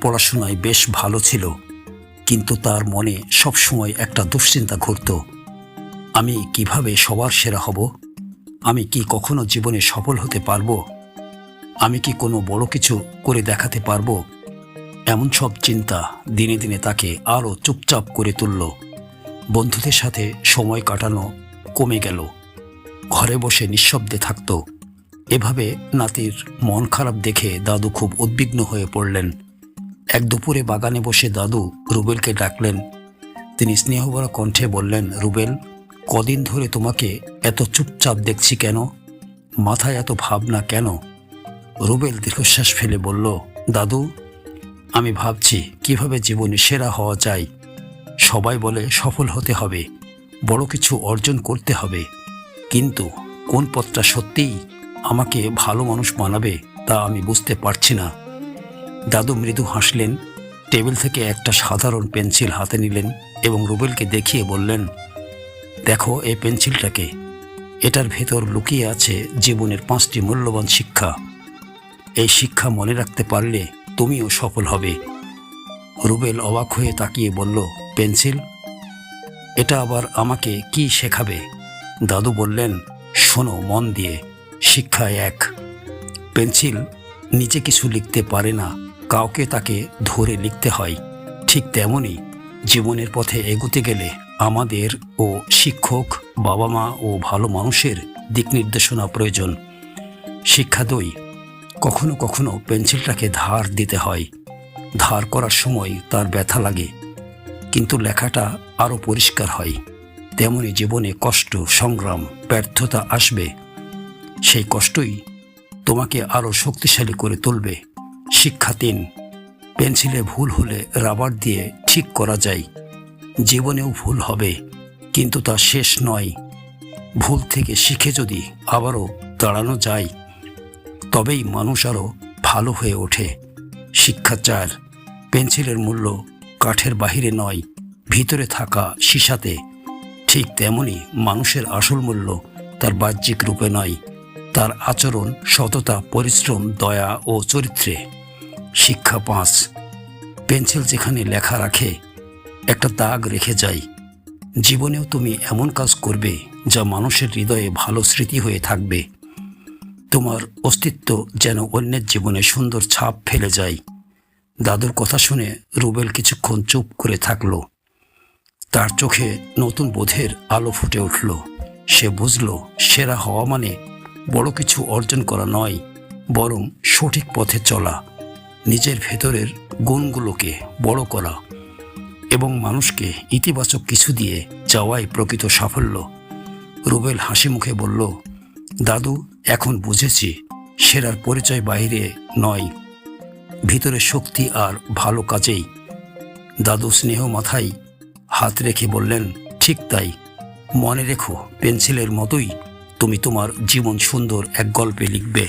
পড়াশোনায় বেশ ভালো ছিল, কিন্তু তার মনে সবসময় একটা দুশ্চিন্তা ঘুরত। আমি কীভাবে সবার সেরা হব? আমি কি কখনো জীবনে সফল হতে পারব? আমি কি কোনো বড় কিছু করে দেখাতে পারব? এমন সব চিন্তা দিনে দিনে তাকে আরও চুপচাপ করে তুলল। বন্ধুদের সাথে সময় কাটানো কমে গেল। ঘরে বসে নিঃশব্দে থাকত। এভাবে নাতির মন খারাপ দেখে দাদু খুব উদ্বিগ্ন হয়ে পড়লেন। এক দুপুরে বাগানে বসে দাদু রুবেলকে ডাকলেন। তিনি স্নেহভরা কণ্ঠে বললেন, রুবেল, কদিন ধরে তোমাকে এত চুপচাপ দেখছি কেন? মাথায় এত ভাবনা কেন? রুবেল দীর্ঘশ্বাস ফেলে বলল, দাদু, আমি ভাবছি কীভাবে জীবনে সেরা হওয়া যায় সবাই বলে সফল হতে হবে, বড় কিছু অর্জন করতে হবে। কিন্তু কোন পথটা সত্যিই আমাকে ভালো মানুষ বানাবে তা আমি বুঝতে পারছি না। দাদু মৃদু হাসলেন, টেবিল থেকে একটা সাধারণ পেন্সিল হাতে নিলেন এবং রুবেলকে দেখিয়ে বললেন, দেখো এই পেন্সিলটাকে। এটার ভেতর লুকিয়ে আছে জীবনের পাঁচটি মূল্যবান শিক্ষা। এই শিক্ষা মনে রাখতে পারলে তুমিও সফল হবে। রুবেল অবাক হয়ে তাকিয়ে বলল, পেন্সিল? এটা আবার আমাকে কি শেখাবে? দাদু বললেন, শোনো মন দিয়ে। শিক্ষা এক। পেন্সিল নিজে কিছু লিখতে পারে না, কাউকে তাকে ধরে লিখতে হয়। ঠিক তেমনই জীবনের পথে এগোতে গেলে আমাদের ও শিক্ষক বাবা মা ও ভালো মানুষের দিক নির্দেশনা প্রয়োজন। শিক্ষা দই। কখনো কখনো পেন্সিলটাকে ধার দিতে হয়। ধার করার সময় তার ব্যথা লাগে, কিন্তু লেখাটা আরও পরিষ্কার হয়। তেমনি জীবনে কষ্ট, সংগ্রাম, ব্যর্থতা আসবে। সেই কষ্টই তোমাকে আরও শক্তিশালী করে তুলবে। শিক্ষা তিন, পেন্সিলে ভুল হলে রাবার দিয়ে ঠিক করা যায়। জীবনেও ভুল হবে, কিন্তু তা শেষ নয়। ভুল থেকে শিখে যদি আবারও দাঁড়ানো যায়, তবেই মানুষ আরও ভালো হয়ে ওঠে। শিক্ষা চার, পেন্সিলের মূল্য কাঠের বাহিরে নয়, ভিতরে থাকা সীসাতে। ঠিক তেমনি মানুষের আসল মূল্য তার বাহ্যিক রূপে নয়। তার আচরণ, সততা, পরিশ্রম, দয়া ও চরিত্রে। শিক্ষা পাঁচ। পেন্সিল যেখানে লেখা রাখে, একটা দাগ রেখে যায় জীবনেও তুমি এমন কাজ করবে যা মানুষের হৃদয়ে ভালো স্মৃতি হয়ে থাকবে। তোমার অস্তিত্ব যেন অন্যের জীবনে সুন্দর ছাপ ফেলে যায়। দাদুর কথা শুনে রুবেল কিছুক্ষণ চুপ করে থাকল। তার চোখে নতুন বোধের আলো ফুটে উঠল। সে বুঝল, সেরা হওয়া মানে বড় কিছু অর্জন করা নয়, বরং সঠিক পথে চলা, নিজের ভেতরের গুণগুলোকে বড় করা এবং মানুষকে ইতিবাচক কিছু দিয়ে যাওয়াই প্রকৃত সাফল্য। রুবেল হাসি মুখে বলল, দাদু, এখন বুঝেছি, সেরার পরিচয় বাইরে নয়। ভিতরে শক্তি আর ভালো কাজেই। দাদু স্নেহ মাথায় হাত রেখে বললেন, ঠিক তাই। মনে রেখো, পেন্সিলের মতোই তুমি তোমার জীবন সুন্দর এক গল্পে লিখবে।